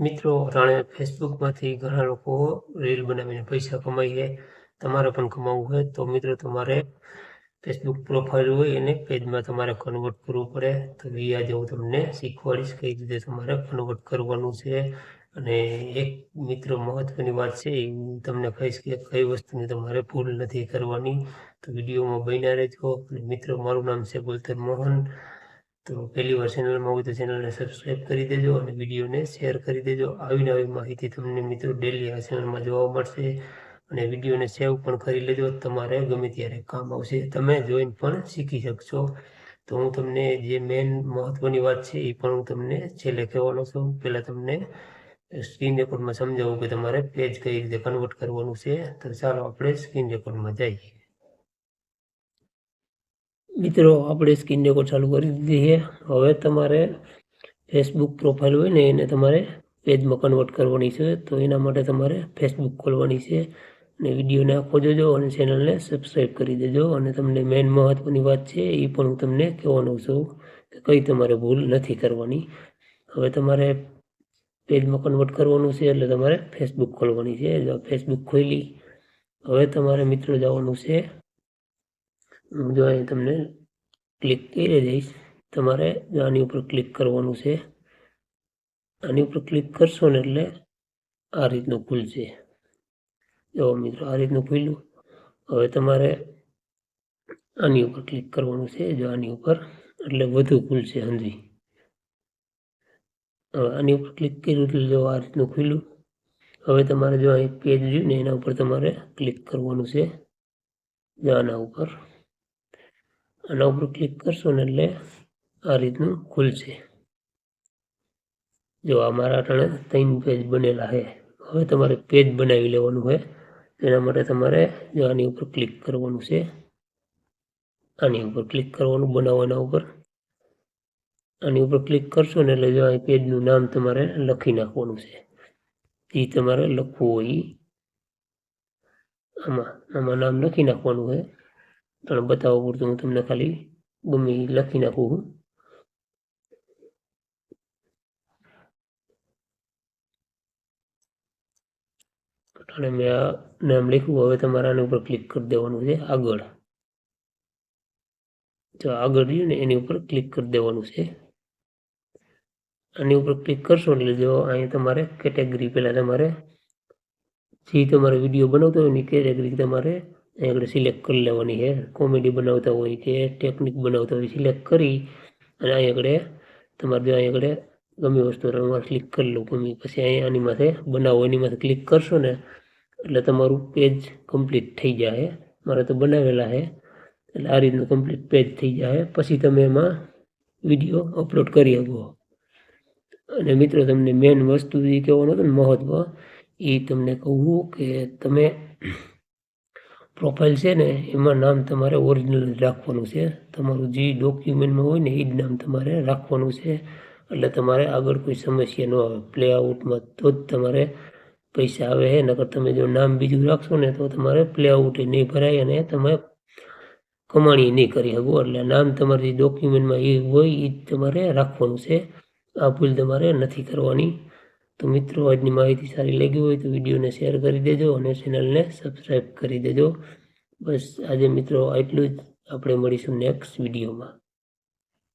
મિત્રો, રાણે ફેસબુકમાંથી ઘણા લોકો રીલ બનાવીને પૈસા કમાય છે. તમારે પણ કમાવવું હોય તો મિત્રો, તમારે ફેસબુક પ્રોફાઇલ હોય એને પેજમાં તમારે કન્વર્ટ કરવું પડે. તો એ આજે હું તમને શીખવાડીશ કઈ રીતે તમારે કન્વર્ટ કરવાનું છે. અને એક મિત્રો મહત્વની વાત છે, એ હું તમને કહીશ કે કઈ વસ્તુની તમારે ભૂલ નથી કરવાની. તો વિડીયોમાં બન્યા રહેજો. અને મિત્રો, મારું નામ છે બોલતર મોહન. તો પહેલી વાર ચેનલમાં હોય તો ચેનલને સબસ્ક્રાઈબ કરી દેજો અને વિડીયોને શેર કરી દેજો. આવી નવી માહિતી તમને મિત્રો ડેલી આ ચેનલમાં જોવા મળશે અને વિડીયોને સેવ પણ કરી લેજો. તમારે ગમે ત્યારે કામ આવશે. તમે જોઈન પણ શીખી શકશો. તો હું તમને જે મેઇન મહત્વની વાત છે એ પણ હું તમને છેલ્લે કહેવાનો છું. પહેલાં તમને સ્ક્રીન રેકોર્ડમાં સમજાવું કે તમારે પેજ કઈ રીતે કન્વર્ટ કરવાનું છે. તો ચાલો આપણે સ્ક્રીન રેકોર્ડમાં જઈએ. મિત્રો, આપણે સ્કીન રેકોર્ડ ચાલુ કરી દીધી છે. હવે તમારે ફેસબુક પ્રોફાઇલ હોય ને, એને તમારે પેજમાં કન્વર્ટ કરવાની છે. તો એના માટે તમારે ફેસબુક ખોલવાની છે અને વિડીયોને આખો જોજો અને ચેનલને સબસ્ક્રાઈબ કરી દેજો. અને તમને મેઇન મહત્ત્વની વાત છે, એ પણ હું તમને કહેવાનો છું કે કંઈ તમારે ભૂલ નથી કરવાની. હવે તમારે પેજમાં કન્વર્ટ કરવાનું છે, એટલે તમારે ફેસબુક ખોલવાની છે. ફેસબુક ખોલી, હવે તમારે મિત્રો જવાનું છે હું જો અહીં તમને ક્લિક કરી દઈશ, તમારે જો આની ઉપર ક્લિક કરવાનું છે, આની ઉપર ક્લિક કરશો ને એટલે આ રીતનું ખુલશે. જો મિત્રો આ રીતનું ખુલ્યું, હવે તમારે આની ઉપર ક્લિક કરવાનું છે, જો આની ઉપર, એટલે વધુ ખુલશે હંજી. હવે આની ઉપર ક્લિક કર્યું એટલે જો આ રીતનું ખુલ્યું, હવે તમારે જો અહીં પેજ જોયું ને એના ઉપર તમારે ક્લિક કરવાનું છે, જો આના ઉપર. આના ઉપર ક્લિક કરશો ને એટલે આ રીતનું ખુલશે. જો આ મારા અટાણે ત્રણ પેજ બનેલા છે, હવે તમારે પેજ બનાવી લેવાનું હોય. એના માટે તમારે જો આની ઉપર ક્લિક કરવાનું છે, આની ઉપર ક્લિક કરવાનું બનાવવાના ઉપર. આની ઉપર ક્લિક કરશો ને એટલે જો અહીં પેજનું નામ તમારે લખી નાખવાનું છે. એ તમારે લખવું હોય. આમાં આમાં નામ લખી નાખવાનું હોય. પણ બતાવવા પૂરતું હું તમને ખાલી ગમે લખી નાખું છું અને મેં આ નામ લખ્યું હવે તમારે આની ઉપર ક્લિક કરી દેવાનું છે આગળ જો આગળ રહ્યું ને એની ઉપર ક્લિક કરી દેવાનું છે આની ઉપર ક્લિક કરશો એટલે જો અહીંયા તમારે કેટેગરી પહેલાં તમારે જે તમારે વીડિયો બનાવતો હોય એની કેટેગરી તમારે આગળ સિલેક્ટ કરી લેવાની છે. કોમેડી બનાવતા હોય કે ટેકનિક બનાવતા હોય સિલેક્ટ કરી અને અહીં આગળ તમારે જો અહીં આગળ ગમે વસ્તુ રંગમાં ક્લિક કરી લો. ગમે પછી અહીં આની માથે બનાવો, એની માથે ક્લિક કરશો ને એટલે તમારું પેજ કમ્પ્લીટ થઈ જાય. મારે તો બનાવેલા છે. એટલે આ રીતનું કમ્પ્લીટ પેજ થઈ જાય. પછી તમે એમાં વીડિયો અપલોડ કરી શકો. અને મિત્રો, તમને મેન વસ્તુ એ કહેવાનું હતું ને મહત્ત્વ એ તમને કહું કે તમે પ્રોફાઇલ છે ને, એમાં નામ તમારે ઓરિજિનલ રાખવાનું છે. તમારું જે ડોક્યુમેન્ટમાં હોય ને, એ જ નામ તમારે રાખવાનું છે. એટલે તમારે આગળ કોઈ સમસ્યા ન આવે. પ્લે આઉટમાં તો જ તમારે પૈસા આવે છે નકર તમે જો નામ બીજું રાખશો ને, તો તમારે પ્લે આઉટ નહીં ભરાય અને તમે કમાણી નહીં કરી શકો. એટલે નામ તમારે ડોક્યુમેન્ટમાં એ હોય, એ જ તમારે રાખવાનું છે. આ ભૂલ તમારે નથી કરવાની. તો મિત્રો, આજની માહિતી સારી લાગી હોય તો વિડીયોને શેર કરી દેજો અને ચેનલને સબસ્ક્રાઈબ કરી દેજો. બસ, આજે મિત્રો, આટલું જ. આપણે મળીશું નેક્સ્ટ વિડીયોમાં.